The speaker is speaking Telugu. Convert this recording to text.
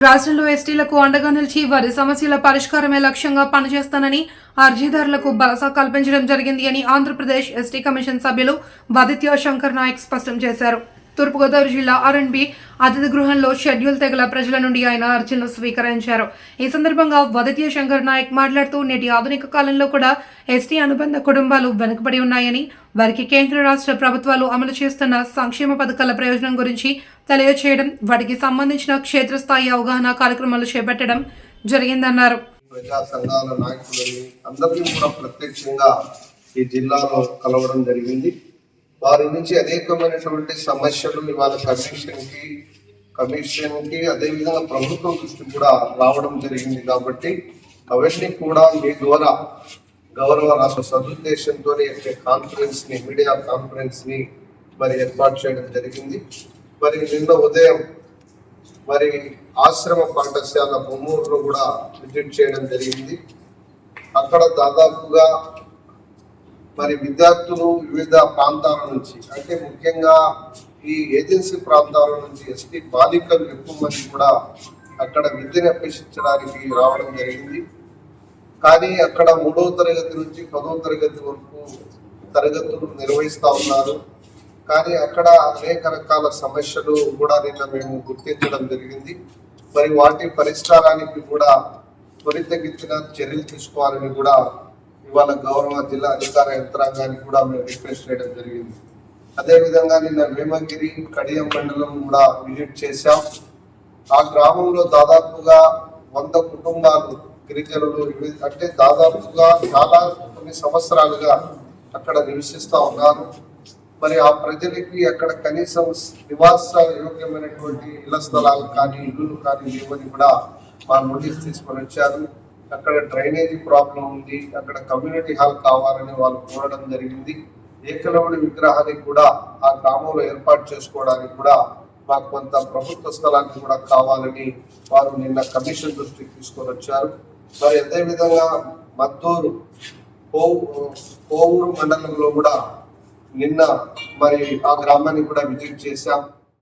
రాష్ట్రంలో ఎస్టీలకు అండగా నిలిచి వారి సమస్యల పరిష్కారమే లక్ష్యంగా పనిచేస్తానని అర్జీదారులకు భరోసా కల్పించడం జరిగింది అని ఆంధ్రప్రదేశ్ ఎస్టీ కమిషన్ సభ్యులు వదిత్య శంకర్ నాయక్ స్పష్టం చేశారు. తూర్పుగోదావరి జిల్లా ఆర్ఎండ్బి అతిథి గృహంలో షెడ్యూల్ తెగల ప్రజల నుండి ఆయన అర్చనలు స్వీకరించారు. ఈ సందర్భంగా వదతీయ శంకర్ నాయక్ మాట్లాడుతూ నేటి ఆధునిక కాలంలో కూడా ఎస్టీ అనుబంధ కుటుంబాలు వెనుకబడి ఉన్నాయని వారికి కేంద్ర రాష్ట్ర ప్రభుత్వాలు అమలు చేస్తున్న సంక్షేమ పథకాల ప్రయోజనం గురించి తెలియచేయడం వాటికి సంబంధించిన క్షేత్రస్థాయి అవగాహన కార్యక్రమాలు చేపట్టడం జరిగిందన్నారు. ప్రజా సంఘాల నాయకులని అందరినీ కూడా ప్రత్యక్షంగా ఈ జిల్లాలో కలవడం జరిగింది. వారి నుంచి అనేకమైనటువంటి సమస్యలు ఇవాళ కమిషన్కి కమిషన్కి అదేవిధంగా ప్రభుత్వం దృష్టి కూడా రావడం జరిగింది కాబట్టి అవన్నీ కూడా మీ ద్వారా గౌరవ రాష్ట్ర సదుద్దేశంతో కాన్ఫరెన్స్ని మీడియా కాన్ఫరెన్స్ని మరి ఏర్పాటు చేయడం జరిగింది. మరి నిన్న ఉదయం మరి ఆశ్రమ పాఠశాల బొమ్మూరులో కూడా విజిట్ చేయడం జరిగింది. అక్కడ దాదాపుగా మరి విద్యార్థులు వివిధ ప్రాంతాల నుంచి అంటే ముఖ్యంగా ఈ ఏజెన్సీ ప్రాంతాల నుంచి ఎస్టీ బాలికలు ఎక్కువ మంది కూడా అక్కడ విద్యను అభ్యసించడానికి రావడం జరిగింది. కానీ అక్కడ మూడవ తరగతి నుంచి పదవ తరగతి వరకు తరగతులు నిర్వహిస్తా ఉన్నారు. కానీ అక్కడ అనేక రకాల సమస్యలు కూడా నిన్న మేము గుర్తించడం జరిగింది. మరి వాటి పరిష్కారానికి కూడా త్వరితగించిన చర్యలు తీసుకోవాలని కూడా ఇవాళ గౌరవ జిల్లా అధికార యంత్రాంగానికి కూడా మేము రిక్వెస్ట్ చేయడం జరిగింది. అదేవిధంగా నిన్న వేమగిరి కడియం మండలం కూడా విజిట్ చేశాం. ఆ గ్రామంలో దాదాపుగా వంద కుటుంబాలు గిరిజనులు అంటే దాదాపుగా చాలా కొన్ని సంవత్సరాలుగా అక్కడ నివసిస్తూ ఉన్నారు. మరి ఆ ప్రజలకి అక్కడ కనీసం నివాస యోగ్యమైనటువంటి ఇళ్ళ స్థలాలు కానీ ఇల్లులు కానీ లేవని కూడా మా నోటీస్ తీసుకొని వచ్చారు. అక్కడ డ్రైనేజీ ప్రాబ్లం ఉంది అక్కడ కమ్యూనిటీ హాల్ కావాలని వాళ్ళు కోరడం జరిగింది. ఏకలవుడి విగ్రహాన్ని కూడా ఆ గ్రామంలో ఏర్పాటు చేసుకోవడానికి కూడా మాకు కొంత ప్రభుత్వ స్థలానికి కూడా కావాలని వారు నిన్న కమిషన్ దృష్టికి తీసుకొని వచ్చారు. మరి అదే విధంగా మద్దూరు కోవూరు మండలంలో కూడా నిన్న మరి ఆ గ్రామాన్ని కూడా విజిట్ చేశాం.